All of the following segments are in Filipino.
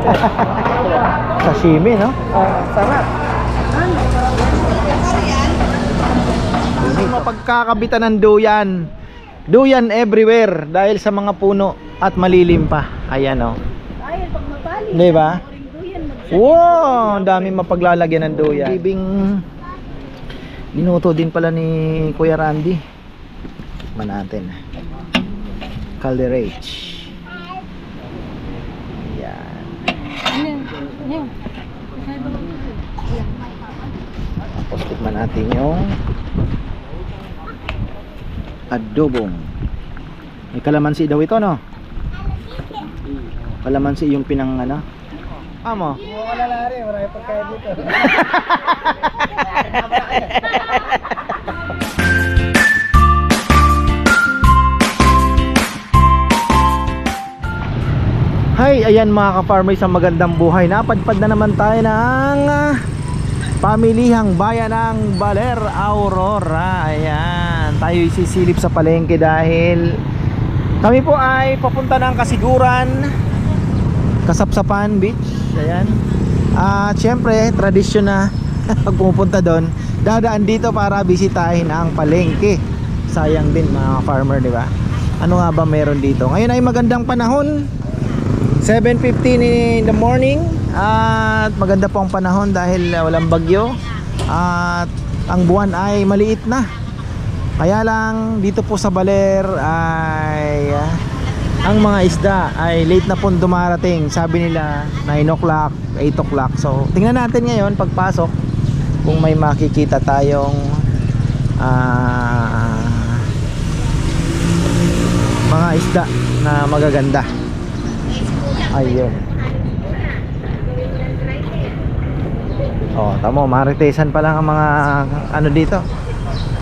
Sashimi, no? Ah, sarap. Mapagkakabitan ng duyan. Duyan everywhere dahil sa mga puno at malilim pa. Ayan, oh. Ay, pag mapali. Di ba? Wow, ang daming mapaglalagyan ng duyan. Bibing Binuto din pala ni Kuya Randy. Man natin. Calderage. Tapos tikman natin yung adobong. May kalamansi daw ito, no? Kalamansi yung pinang ano? Amo. Wala na rin, marami pagkain dito. mga ka-farmers sa magandang buhay. Napadpad na naman tayo ng ah, pamilihang bayan ng Baler Aurora. Ayan, tayo isisilip sa palengke dahil kami po ay papunta ng Kasiguran, Kasapsapan Beach. Ayan. At syempre, tradisyon na pag pumupunta doon, dadaan dito para bisitahin ang palengke. Sayang din mga farmer, di ba? Ano nga ba meron dito? Ngayon ay magandang panahon. 7.15 in the morning. At maganda po ang panahon dahil uh, walang bagyo. At ang buwan ay maliit na. Kaya lang dito po sa Baler ay uh, ang mga isda ay late na po dumarating. Sabi nila 9 o'clock 8 o'clock. So tingnan natin ngayon pagpasok kung may makikita tayong ah, mga isda na magaganda Ayun. Oh, tamo, maritesan pa lang ang mga ano dito.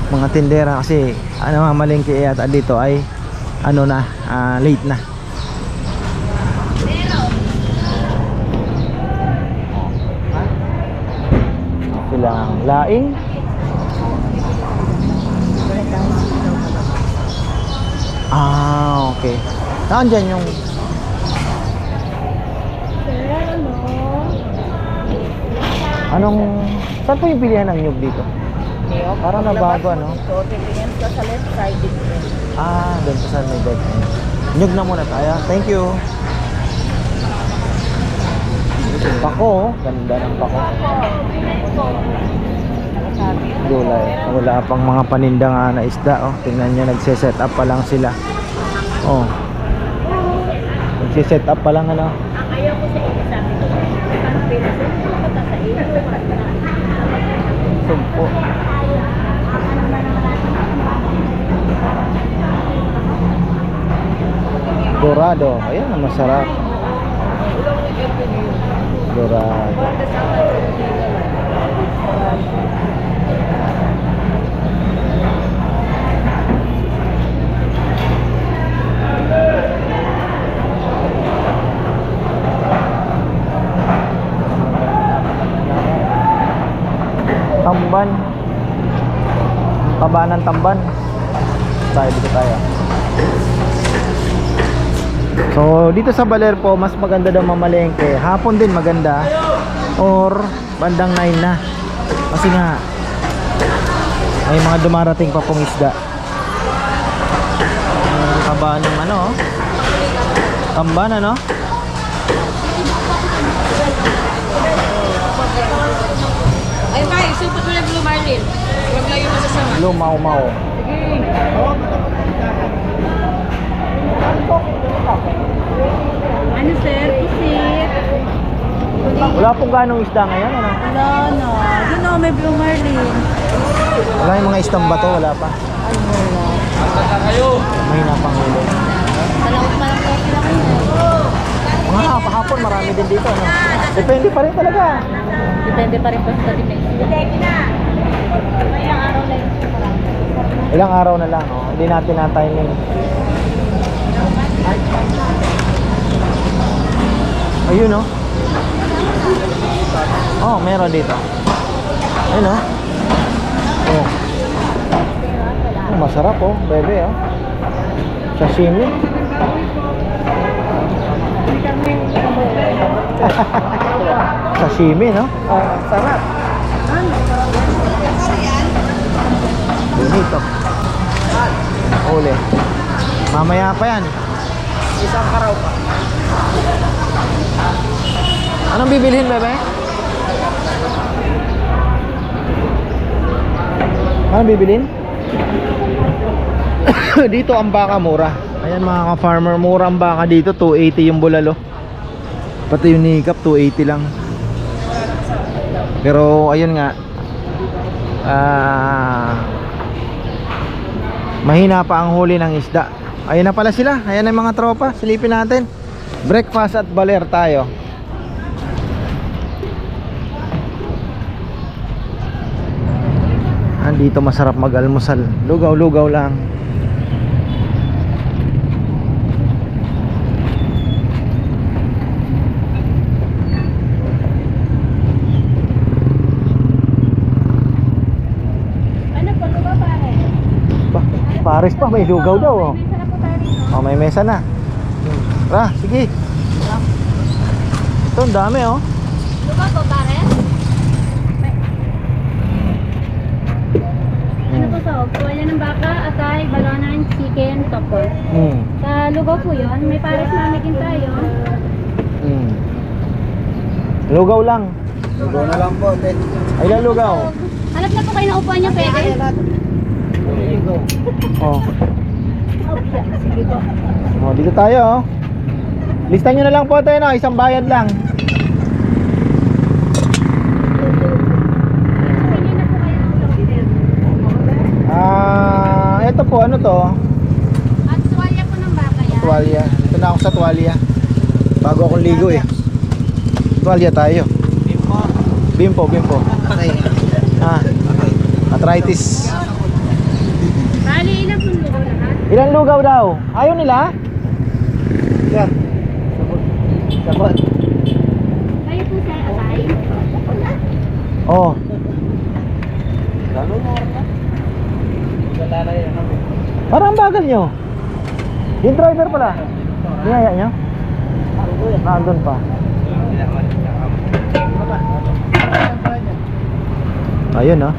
Mga tindera kasi ano nga malengke yata dito ay ano na, ah, late na. Silang laing. Ah, okay. Saan dyan yung Anong Saan po yung pilihan ng nyug dito? Parang nabago ano? So, titingin ka sa left side dito. Ah, doon pa sa may bed. Nyug na muna tayo. Thank you. Pako, ganda ng pako. Gulay. Wala pang mga paninda nga na isda, oh. Tingnan niyo, nagse-set up pa lang sila. Oh. Nagse-set up pa lang ano. Ang ayaw ko sa iyo, sabi ko, ang pera sa iyo, bata sa iyo. Sumpo. Dorado. Ayan masarap. Dorado. Tamban. Ng tamban. Tayo dito tayo. So, dito sa Baler po, mas maganda daw mamalengke. Hapon din maganda. Or, bandang 9 na. Kasi nga, may mga dumarating pa pong isda. Ang ng ano, tamban ano? Ay, bye. Super ko na Blue Marlin. Huwag lang yung masasama. Lumaw-maw. Ano, sir? Pusit. Wala pong ganong isda ngayon, ano? Wala na. Yun o, may Blue Marlin. Wala yung mga istang bato, wala pa. Ay, wala. May napangulong. Malakot malakot kayo sila kayo. Mga hapon marami din dito, ano? Depende pa rin talaga. Depende pa rin po sa dimension. Depende na. Ilang araw na lang, oh. Hindi natin na timing. Ayun, oh. Oh, meron dito. Ayun, oh. Oh. Oh, masarap, oh. Bebe, oh. Sashimi. Sashimi, no? Ah, sarap. Bonito. Uli. Mamaya pa yan. Isang karaw pa. Anong bibilhin, bebe? Anong bibilhin? dito ang baka mura. Ayan mga ka-farmer, mura ang baka dito. 280 yung bulalo. Pati yung nikap, 280 lang. Pero ayun nga. Ah... mahina pa ang huli ng isda. Ayun na pala sila. Ayan na mga tropa. Silipin natin. Breakfast at baler tayo. Andito masarap mag-almusal. Lugaw-lugaw lang. Ano po, lugaw pare? Ba, Paris pa may lugaw daw. Oh. Oh, may mesa na. Tara, sige. Ito, ang dami oh. Lugaw po pare? Ano po to? Tuwalya ng baka, atay, balonan, chicken, topo. Hmm. Sa lugaw po yun, may pares mami din tayo. Hmm. Lugaw lang. Lugaw na lang po, te. Ay, lugaw. Hanap na po kayo ng upuan niyo, pwede? Oh. Sige po. Oh, dito tayo oh. Lista nyo na lang po tayo no, isang bayad lang. Pwede na po kayo ng Ah, ito po ano to? At tuwalya po ng baka yan. Tuwalya. Ito na ako sa tuwalya. Bago akong ligo eh. Tuwalya tayo. Bimpo, bimpo. Ah, arthritis. Bali, ilan po lugaw daw? Ayaw nila? Yan. Sabot. Kayo po sir, atay? Oh. Wala na yan. Parang bagal nyo. Yung driver pala. Niyaya nyo? Nandun pa. Ayun no.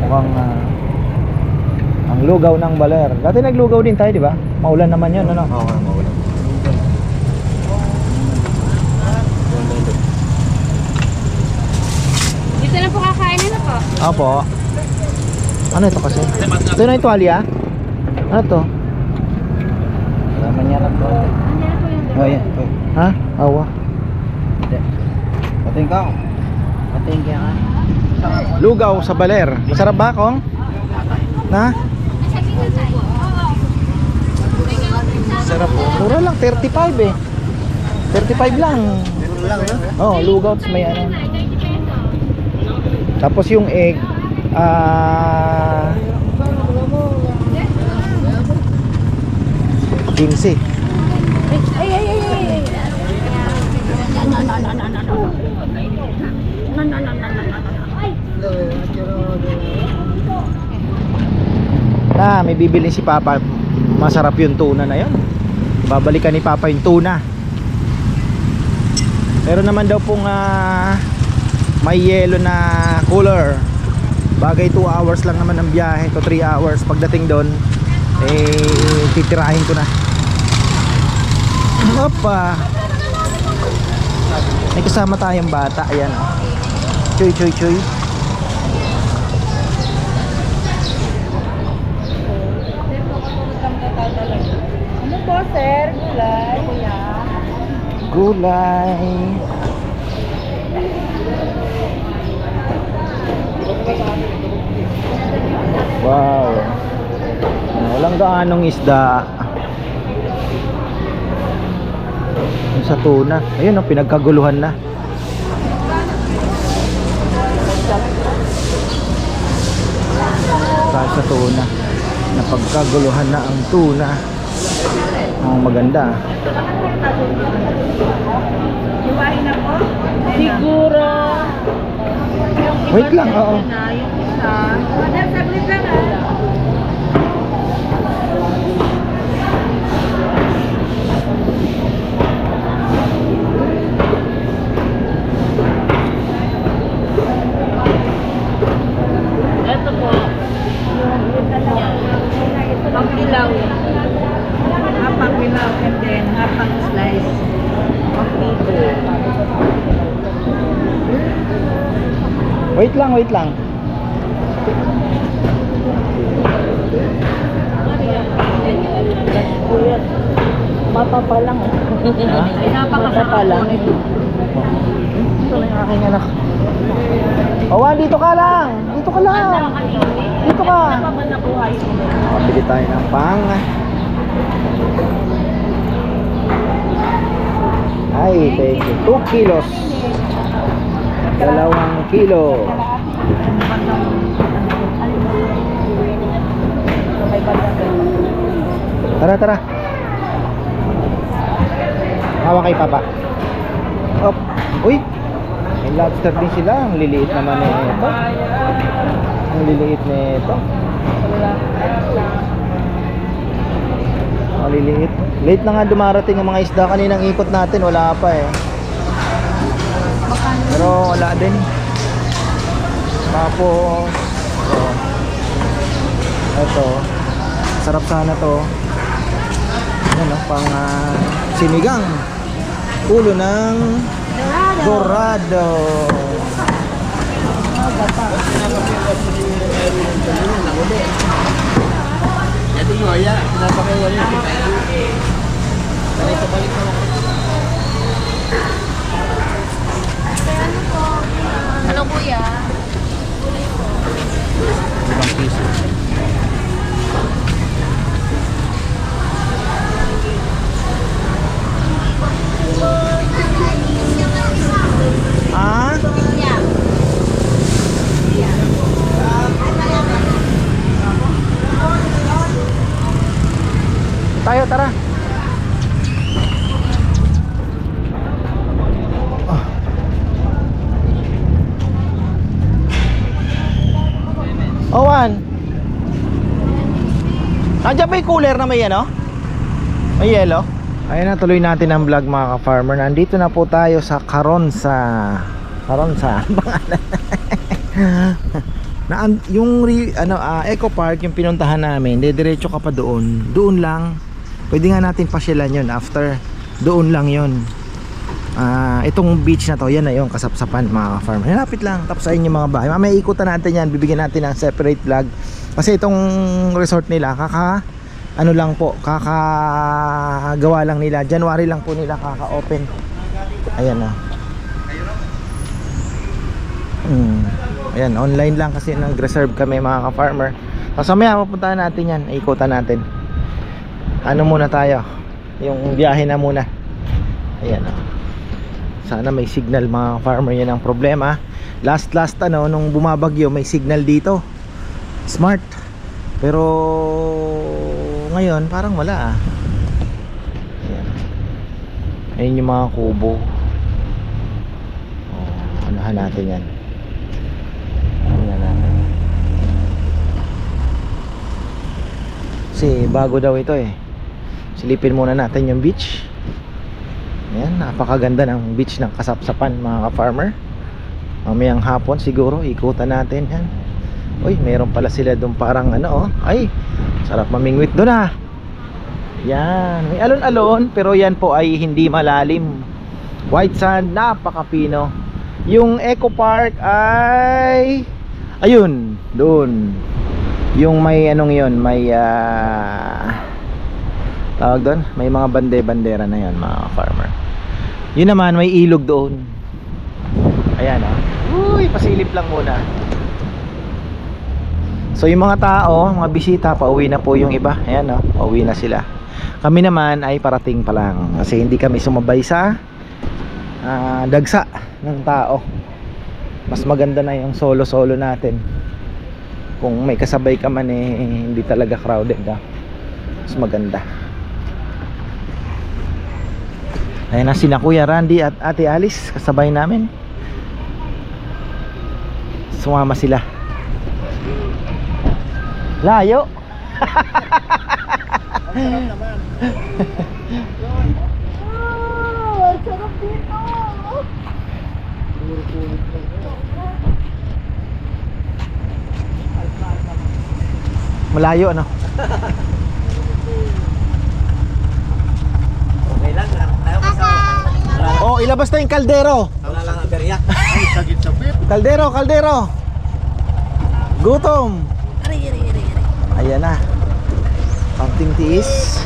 Mukhang ah, ang lugaw ng baler. Dati naglugaw din tayo, di ba? Maulan naman yun, ano? Oo, mawala. Dito na po kakain na po. Opo. Ano ito kasi? Ito na yung tuwalya? Ano to? Laman niya lang yung Oh, yan. Ha? Awa. Pating ka. Pating ka. Lugaw sa baler. Masarap ba, Kong? Na? Sarap po. Mura lang, 35 eh. 35 lang. Puro lang, no? Oh, lugaw tapos may ano. Tapos yung egg ah 15. Ay, ay, ay, ay, Na, may bibili si Papa. Masarap yung tuna na 'yon. Babalikan ni Papa yung tuna. Meron naman daw pong ah, may yelo na cooler. Bagay 2 hours lang naman ang biyahe to 3 hours. Pagdating doon, eh titirahin ko na. Opa. May kasama tayong bata. Ayan. oh. Chuy, chuy, chuy. Ano po, sir? Gulay. Kuya. Gulay. Wow. Walang gaanong isda. Yung sa tuna. Ayun, oh, pinagkaguluhan na. Sa tuna. Napagkaguluhan na ang tuna. Oh, maganda. Siguro. Wait lang, oo. Ito ah. po. Ito Ang dilaw hapang pilaw and then hapang slice of pito. Wait lang, wait lang. Mata pa lang. Ay, napakasama pa lang. Ito na yung aking anak. Oh, Awan, dito ka lang! Dito ka lang! Dito ka! Dito ka! Dito ka! Dito ka! Dito ka! Ay, thank you. 2 kilos. Dalawang kilo. Tara, tara. Hawak kay Papa. Op. Uy. May lobster din sila. Ang liliit naman nito. Ang liliit nito. Ang liliit. Late na nga dumarating ang mga isda kaninang ikot natin. Wala pa eh. Pero wala din. Tapos, oh, ito, sarap sana to. Ano, pang ah, sinigang. Ulo ng dorado. Ito yung haya. Pinapakawa niya. Balik pa balik pa. Ano kuya? Limang piso. Ah? Tayo, tara. Ah. Owan. Nandiyan ba yung cooler na may ano? May yelo? Ayun na, tuloy natin ang vlog mga ka-farmer. Nandito na po tayo sa Caronsa. Caronsa, ang pangalan. na yung re- ano ah, Eco Park yung pinuntahan namin, diretso ka pa doon. Doon lang. Pwede nga natin pasyalan yun after. Doon lang yun. Ah, itong beach na to, yan na yung kasapsapan mga farmer. Lapit lang, tapos ayun yung mga bahay. Mamaya ikutan natin yan, bibigyan natin ng separate vlog. Kasi itong resort nila, kaka ano lang po, kakagawa lang nila. January lang po nila kaka-open. Ayan na. Hmm. Ayan, online lang kasi nag-reserve kami mga ka-farmer. Tapos mamaya pupuntahan natin yan, ikutan natin. Ano muna tayo? Yung biyahe na muna. Ayan oh. Sana may signal mga farmer yan ang problema. Last last ano nung bumabagyo may signal dito. Smart. Pero ngayon parang wala ah. Ayan. Ayun yung mga kubo. Oh, anahan natin yan. Kasi bago daw ito eh. Silipin muna natin yung beach. Ayan, napakaganda ng beach ng Kasapsapan mga ka-farmer. Mamayang hapon siguro, ikutan natin yan. Uy, meron pala sila doon parang ano oh. Ay, sarap mamingwit doon ah. Yan, may alon-alon pero yan po ay hindi malalim. White sand, napakapino. Yung Eco Park ay ayun, doon. Yung may anong yon, may ah tawag doon, may mga bande-bandera na yan mga farmer. Yun naman, may ilog doon. Ayan ah. Uy, pasilip lang muna. So yung mga tao, mga bisita, pauwi na po yung iba. Ayan oh, pauwi na sila. Kami naman ay parating pa lang kasi hindi kami sumabay sa ah, dagsa ng tao. Mas maganda na yung solo-solo natin. Kung may kasabay ka man eh, hindi talaga crowded ah. Mas maganda. Ayan na sina Kuya Randy at Ate Alice kasabay namin. Sumama sila. Layo. Malayo ano. Okay lang. Tayo kasi. Oh, ilabas na yung kaldero. Wala lang ang berya. Sa pit. Kaldero, kaldero. Gutom. Ayan na. Counting tiis.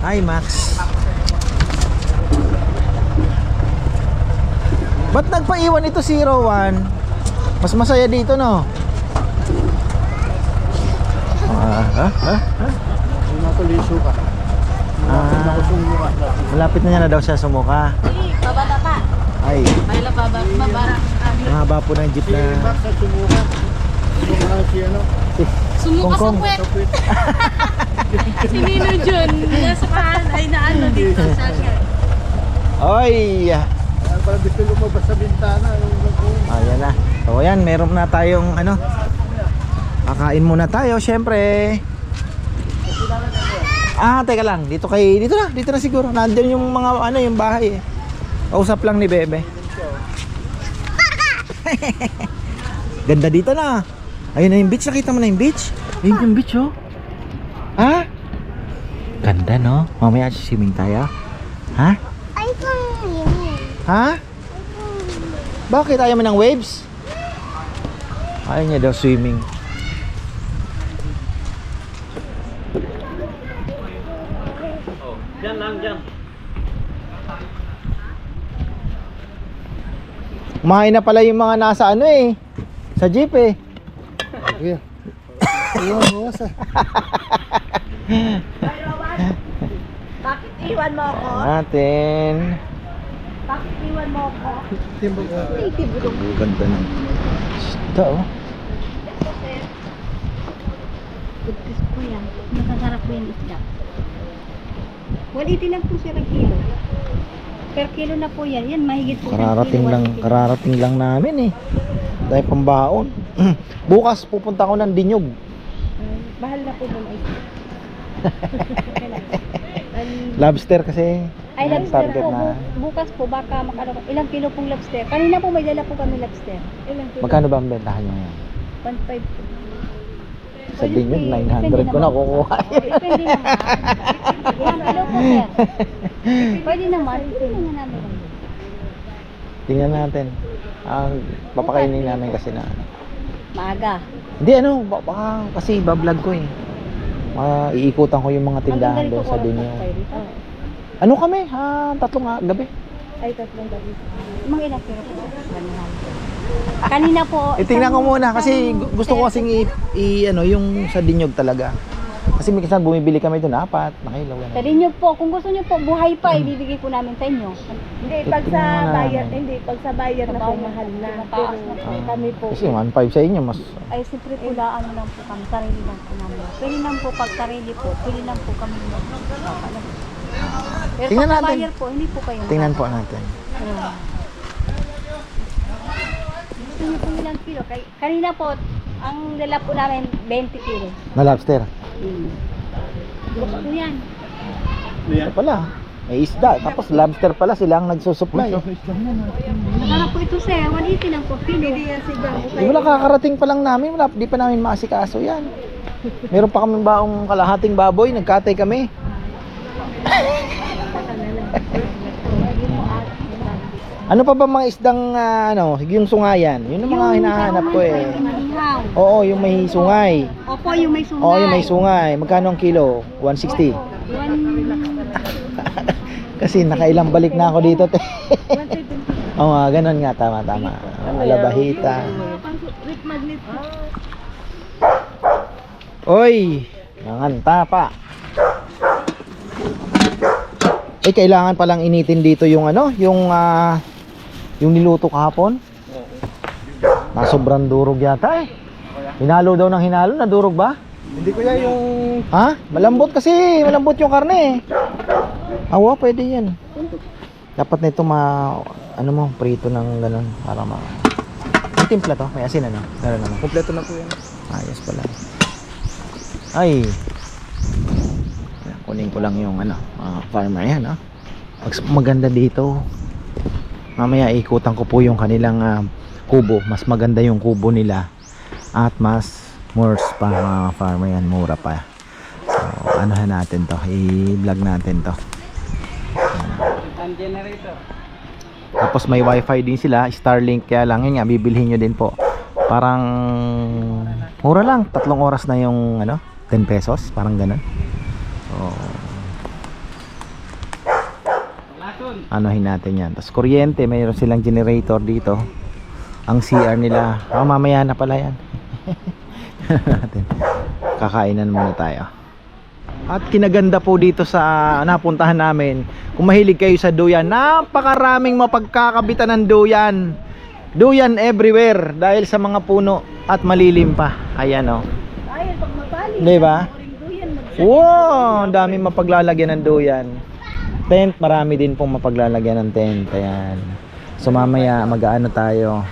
Hi, Max. Ba't nagpaiwan ito si Rowan? Mas masaya dito, no? Ah, ha? Ha? Yung natuliso ka. Ah, malapit na niya na daw siya sumuka. Babata pa. Ay, Baila baba, babara. mahaba po ng jeep Si na... Sa sumuka. Sumuka na si ano. Sumuka sa pit. Si Nino Jun, nasa paan, ay naano dito sa akin. Oy! Ay, parang gusto lumabas sa bintana. Ayan na. So ayan, meron na tayong ano. Kakain muna tayo, syempre. Ah, teka lang. Dito kay dito na, dito na siguro. Nandiyan yung mga ano, yung bahay eh. Kausap lang ni Bebe. Ganda dito na. Ayun na yung beach. Nakita mo na yung beach? Ayun yung beach oh. Ha? Ganda no? Mamaya swimming tayo. Ha? Ha? Bakit ayaw mo ng waves? Ayaw niya daw swimming. Kumain na pala yung mga nasa ano eh. Sa jeep eh. Okay. Iwan mo sa. Bakit iwan mo ako? Natin. Bakit iwan mo ako? Timbang ka. Ang ganda ng isda oh. Tugtis po yan. Nakasarap po yung isda. 180 lang po siya per kilo. Per kilo na po yan. Yan, mahigit po. Kararating lang, kararating lang namin eh. Dahil pambaon. Bukas pupunta ako ng Dinyog. Bahal na po. An- Lobster kasi. Ay, lobster po. na. Bu- bukas po, baka makano, ilang kilo pong lobster. Kanina po may dala po kami lobster. Ilang kilo? Magkano ba ang bentahan niyo ngayon? 1.5 po. Sa Dinyog, Depende 900 ko na kukuha. Depende naman. Ilang kilo po, sir? Pwede naman. Pwede namin. Tingnan natin. Ang papakainin namin kasi na ano. Maaga. Hindi ano, ba- baka kasi bablog ko eh. Uh, iikutan ko yung mga tindahan doon sa Dinyo. Ano kami? Ha, tatlong ah, gabi. Ay, tatlong gabi. Mga ilang kilo po? Kanina po. Eh, tingnan ko muna kasi gusto ko kasing i, i- ano, yung sa Dinyog talaga. Kasi minsan bumibili kami doon apat, nakilaw yan. Sa inyo po, kung gusto niyo po, buhay pa, ibibigay po namin sa inyo. Hindi, pag sa Tingnan mo na. hindi, pag sa buyer na po, mahal na. Mataas Pero na po. kami po, Kasi 1.5 sa inyo, mas Ay, siyempre po, ano lang po kami, sarili lang po namin. Pwede lang po, pag sarili po, pwede lang po kami mag Pero Tingnan pag sa natin. buyer po, hindi po kayo. tingnan po natin. Ayun. Niyo po ilang kilo? Kay, kanina po, ang dala po namin, 20 kilo. Na lobster. Hmm. Gusto ko yan. Ito pala. May isda. Tapos lobster pala sila ang nagsusupply. Masarap po ito, sir. 180 lang po kilo. hindi yan siguro Di wala kakarating pa lang namin. Wala, di pa namin maasikaso yan. Meron pa kami baong kalahating baboy. Nagkatay kami. Ano pa ba mga isdang ah, ano, yung sungayan? Yun ang mga hinahanap ko eh. Manihaw. Oo, yung may sungay. Opo, yung may sungay. Oo, yung may sungay. Magkano ang kilo? 160. One- Kasi nakailang balik na ako dito. Te. Oo nga, ganun nga. Tama, tama. Alabahita. with magnet. Oy! Nanganta pa. Eh, kailangan palang initin dito yung ano, yung ah, yung niluto kahapon. Na sobrang durog yata eh. Hinalo daw ng hinalo, nadurog ba? Hindi ko yan yung... Ha? Malambot kasi, malambot yung karne eh. Awa, pwede yan. Dapat nito ma, ano mo, prito ng ganun, para ma... May timpla to, may asin ano? Meron naman. Kompleto na po yan. Ayos pala. Ay. Kunin ko lang yung ano, ah, farmer yan, ha. Mag- maganda dito. Mamaya ikutan ko po yung kanilang ah, kubo. Mas maganda yung kubo nila. At mas more pa mga farmer yan, mura pa. So, ano natin to? I-vlog natin to. Generator. Tapos may wifi din sila, Starlink kaya lang yun nga bibilhin nyo din po. Parang mura lang, tatlong oras na yung ano, 10 pesos, parang ganun. So, anuhin natin yan. Tapos kuryente, mayroon silang generator dito. Ang CR nila, oh, mamaya na pala yan. natin. Kakainan muna tayo. At kinaganda po dito sa napuntahan namin, kung mahilig kayo sa duyan, napakaraming mapagkakabitan ng duyan. Duyan everywhere dahil sa mga puno at malilim pa. Ayan oh. Ay, pag mapali. Di ba? Duyan, mag Wow, ang daming mapaglalagyan ng duyan. Tent, marami din pong mapaglalagyan ng tent. Ayan. So mamaya mag-aano tayo.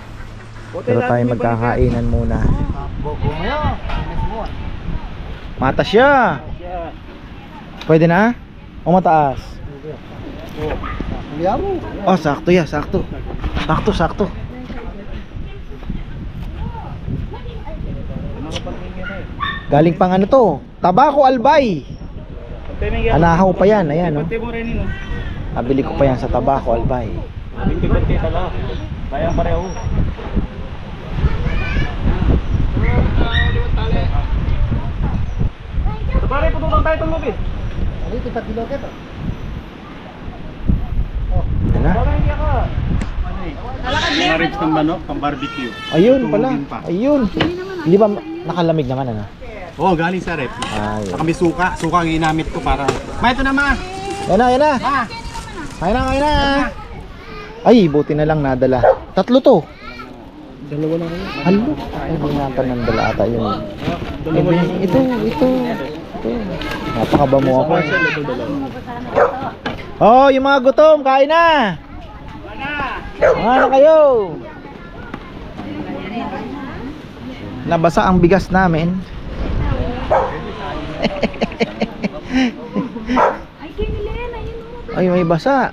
Pero tayo magkakainan muna. Mata siya. Pwede na? O mataas? Oh, sakto ya, sakto. Sakto, sakto. Galing pang ano to? Tabako Albay. Anahaw pa yan, ayan oh. mo rin yun. Nabili ko pa yan sa Tabako Albay. Binti-binti tala. Kaya pareho. Sa pare, pututang tayo itong lubid. Ano ito, pati loket oh. Yan na. Parang hindi ako. Mga ribs ng manok, pang barbecue. Ayun pala. Ayun. Hindi ba nakalamig naman ano? Oo, oh, galing sa rep. Ayun. Saka may suka. Suka ang ginamit ko para... Ma, ito na ma! Yan na, yan na. Ma! Kaya na, kaya na. Ay, buti na lang nadala. Tatlo to. Dalawa lang kayo. Halo. Ay, binatan ng dala ata yun. Bin- ito, ito. Ito. Napakaba mo ako. Oh, yung mga gutom, kain na. Ano kayo? Nabasa ang bigas namin. Ay, kay Milena, yun mo. Ay, may basa.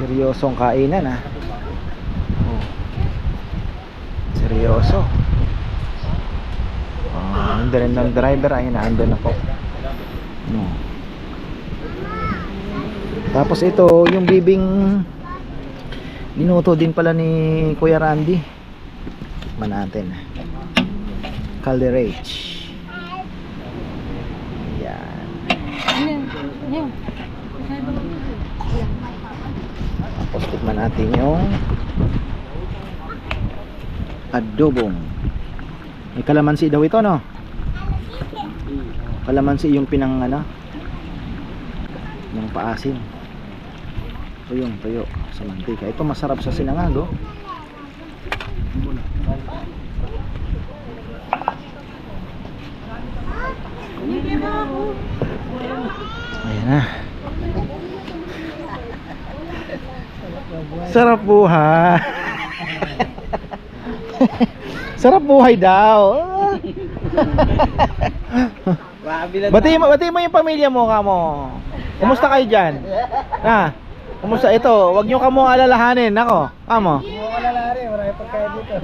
Seryosong kainan ah. Oh. Seryoso. Ah, uh, rin ng driver ayun na andun na po. No. Tapos ito, yung bibing Ninuto din pala ni Kuya Randy. Man natin. Calderage. Yan. Tapos tikman natin yung adobong. May kalamansi daw ito, no? Kalamansi yung pinang ano? Yung paasim. Ito yung tuyo sa mantika. Ito masarap sa sinangag, oh. Ayan na. Sarap buhay. Sarap buhay daw. bati mo, bati mo yung pamilya mo kamo. Kumusta kayo diyan? Ha? Kumusta ito? Huwag niyo kamo alalahanin, nako. Kamo. Malalari, marami pagkain dito.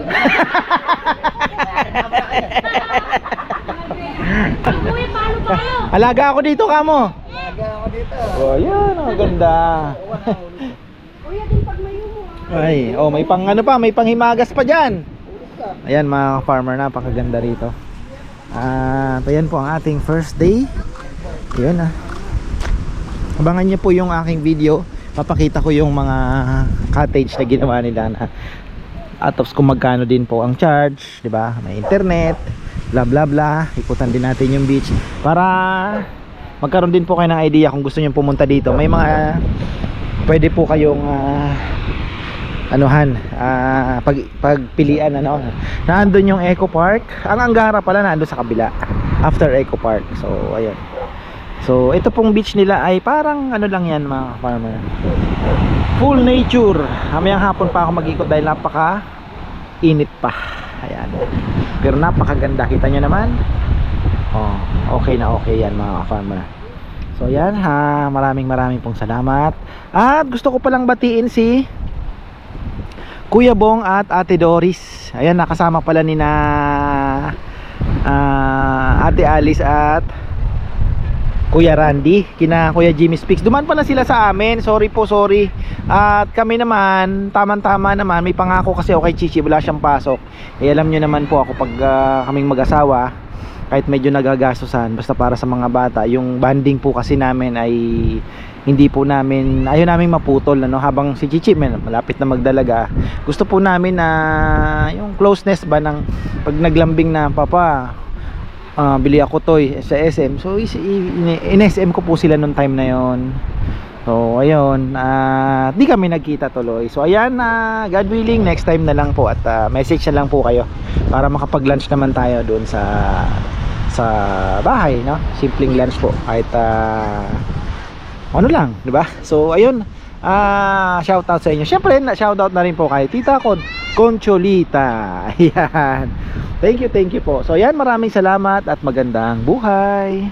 Alaga ako dito kamo. Laga ako dito. Oh, yan, ang ganda. Kuya, din pag may mo. Ay, oh, may pang ano pa, may panghimagas pa diyan. Ayan mga farmer, napakaganda rito. Ah, uh, ayan po ang ating first day. Yun ah. Abangan niyo po yung aking video. Papakita ko yung mga cottage na ginawa nila na at of kung magkano din po ang charge, 'di ba? May internet, bla bla bla. Ikutan din natin yung beach para magkaroon din po kayo ng idea kung gusto niyo pumunta dito. May mga pwede po kayong ah, anuhan ah, pag, pagpilian ano. Naandun yung Eco Park. Ang Anggara pala naandun sa kabila. After Eco Park. So ayun. So ito pong beach nila ay parang ano lang yan mga farmer. Full nature. Hamayang hapon pa ako mag-ikot dahil napaka init pa. Ayan. Pero napakaganda. Kita nyo naman? Oh, okay na okay yan mga farmer. So yan ha. Maraming maraming pong salamat. At gusto ko palang batiin si Kuya Bong at Ate Doris. Ayan, nakasama pala ni na ah, Ate Alice at Kuya Randy, kina Kuya Jimmy Speaks. Duman pala sila sa amin. Sorry po, sorry. At kami naman, tamang-tama naman, may pangako kasi ako kay Chichi, wala siyang pasok. Eh alam nyo naman po ako pag ah, kaming mag-asawa, kahit medyo nagagastosan, basta para sa mga bata, yung banding po kasi namin ay hindi po namin, ayaw namin maputol ano, habang si Chichi man, malapit na magdalaga. Gusto po namin na yung closeness ba ng pag naglambing na papa, ah, bili ako toy sa SM. So is, in, in SM ko po sila nung time na yon. So ayun, ah, di kami nagkita tuloy. So ayan, na God willing, next time na lang po at ah, message na lang po kayo para makapag-lunch naman tayo doon sa sa bahay, no? Simpleng lunch po. Kahit ah, ano lang, 'di ba? So ayun, ah shout out sa inyo. Syempre, shout out na rin po kay Tita Con Concholita. Ayan. Thank you, thank you po. So ayan, maraming salamat at magandang buhay.